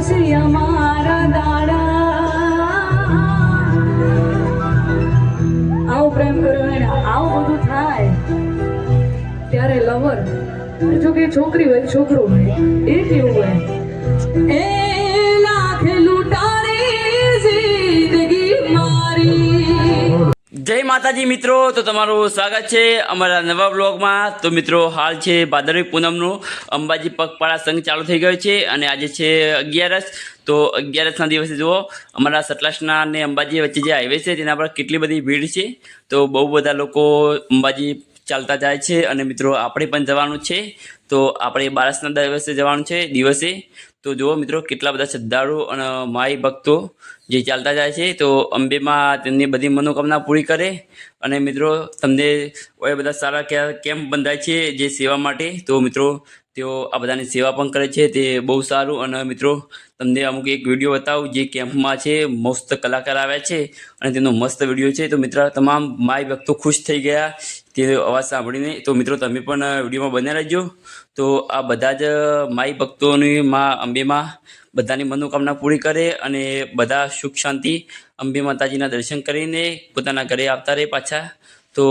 થશે અમારા દાડા. આવો પ્રેમ કર્યો એને. આવું બધું થાય. ત્યારે લવર. જો કે છોકરી હોય, છોકરો હોય, એ કેવું હોય? એ માતાજી મિત્રો, તો તમારું સ્વાગત છે અમારા નવા બ્લોગમાં તો મિત્રો, હાલ છે ભાદરવી પૂનમનો અંબાજી પગપાળા સંઘ ચાલુ થઈ ગયો છે અને આજે છે અગિયારસ. તો અગિયારસના દિવસે જુઓ, અમારા સતલાસના અને અંબાજી વચ્ચે જે હાઈવે છે, તેના પર કેટલી બધી ભીડ છે. તો બહુ બધા લોકો અંબાજી ચાલતા જાય છે અને મિત્રો આપણે પણ જવાનું છે. તો આપણે બારસના દિવસે જવાનું છે દિવસે. તો જુઓ મિત્રો કેટલા બધા શ્રદ્ધાળુ અને માઈ ભક્તો જે ચાલતા જાય છે. તો અંબેમાં તેમની બધી મનોકામના પૂરી કરે અને મિત્રો તમને એ બધા સારા કેમ્પ બંધાય છે જે સેવા માટે? તો મિત્રો તેઓ આ બધાની સેવા પણ કરે છે. તે બહુ સારું અને મિત્રો તમને અમુક એક વીડિયો બતાવું જે કેમ્પમાં છે. મસ્ત કલાકાર આવ્યા છે અને તેનો મસ્ત વીડિયો છે. તો મિત્રો તમામ માય ભક્તો ખુશ થઈ ગયા. તે અવાજ સાંભળીને તો મિત્રો તમે પણ વિડીયોમાં બન્યા રહેજો. તો આ બધા જ માઈ ભક્તોની મા અંબેમાં બધાની મનોકામના પૂરી કરે અને બધા સુખ શાંતિ અંબે માતાજીના દર્શન કરીને પોતાના ઘરે આવતા રહે પાછા. તો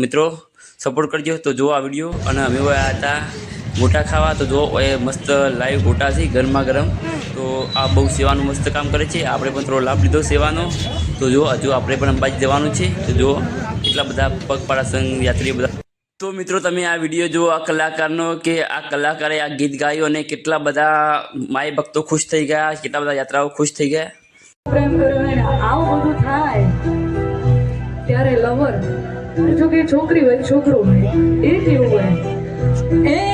મિત્રો સપોર્ટ કરજો. તો જો આ વીડિયો અને અમે આવ્યા હતા ગોટા ખાવા, તો જો, એ મસ્ત લાઈવ ગોટા છે ગરમા ગરમ તો આ બહુ સેવાનું મસ્ત કામ કરે છે. આપણે પણ થોડો લાભ લીધો સેવાનો. તો જો, હજુ આપણે પણ અંબાજી જવાનું છે. તો જો, એટલા બધા પગપાળા સંઘ, યાત્રીઓ બધા. તો મિત્રો, તમે આ વીડિયો જુઓ આ કલાકારનો કે આ કલાકારે આ ગીત ગાયું અને કેટલા બધા માય ભક્તો ખુશ થઈ ગયા, કેટલા બધા યાત્રાઓ ખુશ થઈ ગયા. ત્યારે લવર જો કે છોકરી હોય, છોકરો હોય, એ કેવું હોય?